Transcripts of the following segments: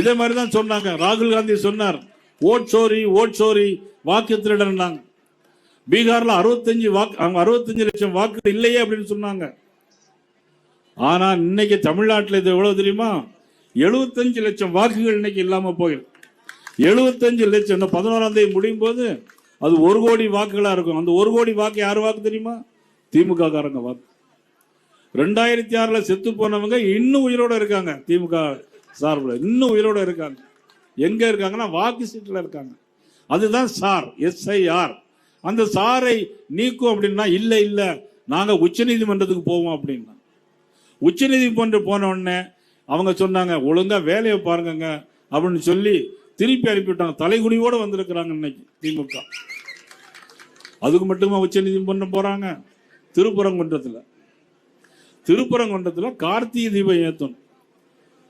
இதே மாதிரி தான் சொன்னாங்க. ராகுல் காந்தி சொன்னார் ஓட் சோரி ஓட் சோரி வாக்கு திருடன்னாங்க பீகார்ல அறுபத்தஞ்சு வாக்கு அவங்க அறுபத்தஞ்சு லட்சம் வாக்கு இல்லையே அப்படின்னு சொன்னாங்க. ஆனா இன்னைக்கு தமிழ்நாட்டில் இது எவ்வளவு தெரியுமா? எழுபத்தஞ்சு லட்சம் வாக்குகள் இன்னைக்கு இல்லாம போயிடும் எழுபத்தஞ்சு லட்சம் இன்னும் பதினோராம் தேதி முடியும் போது அது ஒரு கோடி வாக்குகளா இருக்கும். அந்த ஒரு கோடி வாக்கு யார் வாக்கு தெரியுமா? திமுக காரங்க வாக்கு. ரெண்டாயிரத்தி ஆறுல செத்து போனவங்க இன்னும் உயிரோட இருக்காங்க திமுக சார்பில் இன்னும் உயிரோட இருக்காங்க. எங்கே இருக்காங்கன்னா வாக்கு சீட்டில் இருக்காங்க. அதுதான் சார் எஸ்ஐஆர் அந்த சாரை நீக்கும் அப்படின்னா இல்லை இல்லை நாங்கள் உச்சநீதிமன்றத்துக்கு போவோம் அப்படின்னா. உச்சநீதிமன்றம் போன உடனே அவங்க சொன்னாங்க ஒழுங்காக வேலையை பாருங்கங்க அப்படின்னு சொல்லி திருப்பி அனுப்பிவிட்டாங்க. தலைகுனியோட வந்திருக்கிறாங்க இன்னைக்கு திமுக. அதுக்கு மட்டுமா உச்சநீதிமன்றம் போகிறாங்க திருப்பரங்குன்றத்தில். திருப்பரங்குன்றத்துல கார்த்திகை தீபம் ஏற்றணும்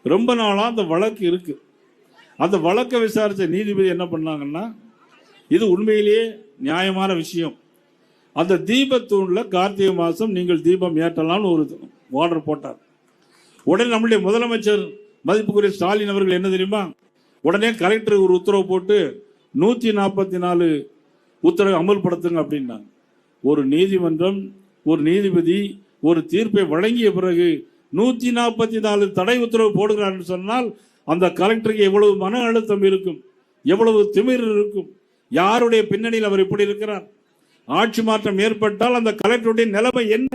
ரொம்ப நாளாக அந்த வழக்கு இருக்கு. அந்த வழக்கை விசாரித்த நீதிபதி என்ன பண்ணாங்கன்னா இது உண்மையிலேயே நியாயமான விஷயம். அந்த தீபத்தூண்ல கார்த்திகை மாதம் நீங்கள் தீபம் ஏற்றலாம்னு ஒரு ஆர்டர் போட்டார். உடனே நம்முடைய முதலமைச்சர் மதிப்புக்குரிய ஸ்டாலின் அவர்கள் என்ன தெரியுமா? உடனே கலெக்டர் ஒரு உத்தரவு போட்டு நூத்தி நாற்பத்தி நாலு உத்தரவை அமல்படுத்துங்க அப்படின்னாங்க. ஒரு நீதிமன்றம் ஒரு நீதிபதி ஒரு தீர்ப்பை வழங்கிய பிறகு நூத்தி நாற்பத்தி நாலு தடை உத்தரவு போடுகிறார் சொன்னால் அந்த கலெக்டருக்கு எவ்வளவு மன அழுத்தம் இருக்கும் எவ்வளவு திமிர் இருக்கும் யாருடைய பின்னணியில் அவர் இப்படி இருக்கிறார்? ஆட்சி மாற்றம் ஏற்பட்டால் அந்த கலெக்டருடைய நிலைமை என்ன?